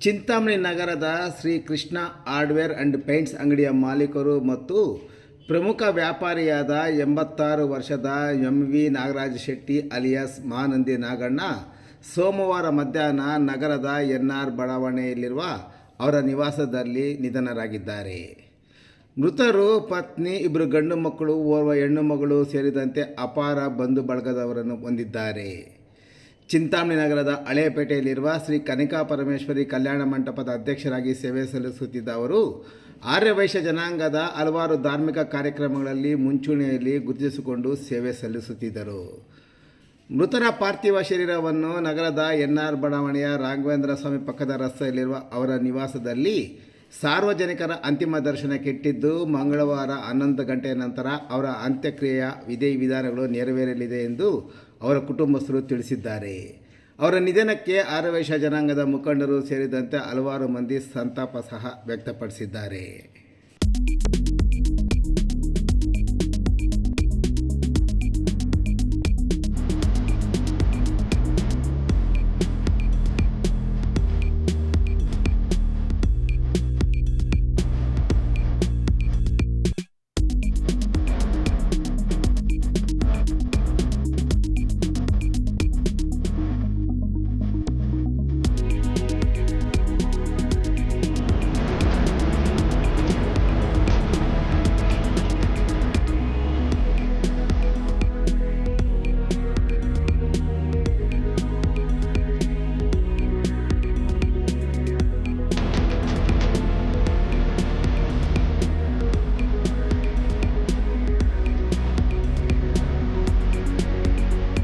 ಚಿಂತಾಮಣಿ ನಗರದ Shri Krishna hardware and paints ಅಂಗಡಿಯ ಮಾಲೀಕರು ಮತ್ತು ಪ್ರಮುಖ ವ್ಯಾಪಾರಿಯಾದ ಎಂಬತ್ತಾರು ವರ್ಷದ M V Nagaraj Shetty alias Mahanandi Naganna ಸೋಮವಾರ ಮಧ್ಯಾಹ್ನ ನಗರದ ಎನ್ ಆರ್ ಬಡಾವಣೆಯಲ್ಲಿರುವ ಅವರ ನಿವಾಸದಲ್ಲಿ ನಿಧನರಾಗಿದ್ದಾರೆ. ಮೃತರು ಪತ್ನಿ ಇಬ್ಬರು ಗಂಡು ಮಕ್ಕಳು, ಓರ್ವ ಹೆಣ್ಣು ಮಗಳು ಸೇರಿದಂತೆ ಅಪಾರ ಬಂಧು ಬಳಗದವರನ್ನು ಹೊಂದಿದ್ದಾರೆ. ಚಿಂತಾಮಣಿ ನಗರದ ಹಳೇಪೇಟೆಯಲ್ಲಿರುವ ಶ್ರೀ ಕನಿಕಾ ಪರಮೇಶ್ವರಿ ಕಲ್ಯಾಣ ಮಂಟಪದ ಅಧ್ಯಕ್ಷರಾಗಿ ಸೇವೆ ಸಲ್ಲಿಸುತ್ತಿದ್ದ ಅವರು ಆರ್ಯವೈಶ್ಯ ಜನಾಂಗದ ಹಲವಾರು ಧಾರ್ಮಿಕ ಕಾರ್ಯಕ್ರಮಗಳಲ್ಲಿ ಮುಂಚೂಣಿಯಲ್ಲಿ ಗುರುತಿಸಿಕೊಂಡು ಸೇವೆ ಸಲ್ಲಿಸುತ್ತಿದ್ದರು. ಮೃತರ ಪಾರ್ಥಿವ ಶರೀರವನ್ನು ನಗರದ ಎನ್ ಆರ್ ಬಡಾವಣೆಯ ರಾಘವೇಂದ್ರ ಸ್ವಾಮಿ ಪಕ್ಕದ ರಸ್ತೆಯಲ್ಲಿರುವ ಅವರ ನಿವಾಸದಲ್ಲಿ ಸಾರ್ವಜನಿಕರ ಅಂತಿಮ ದರ್ಶನಕ್ಕೆ ಇಟ್ಟಿದ್ದು, ಮಂಗಳವಾರ ಹನ್ನೊಂದು ಗಂಟೆಯ ನಂತರ ಅವರ ಅಂತ್ಯಕ್ರಿಯೆಯ ವಿಧಿ ವಿಧಾನಗಳು ನೆರವೇರಲಿದೆ ಎಂದು ಅವರ ಕುಟುಂಬಸ್ಥರು ತಿಳಿಸಿದ್ದಾರೆ. ಅವರ ನಿಧನಕ್ಕೆ ಆರ್ಯವೈಶ್ಯ ಜನಾಂಗದ ಮುಖಂಡರು ಸೇರಿದಂತೆ ಹಲವಾರು ಮಂದಿ ಸಂತಾಪ ಸಹ ವ್ಯಕ್ತಪಡಿಸಿದ್ದಾರೆ.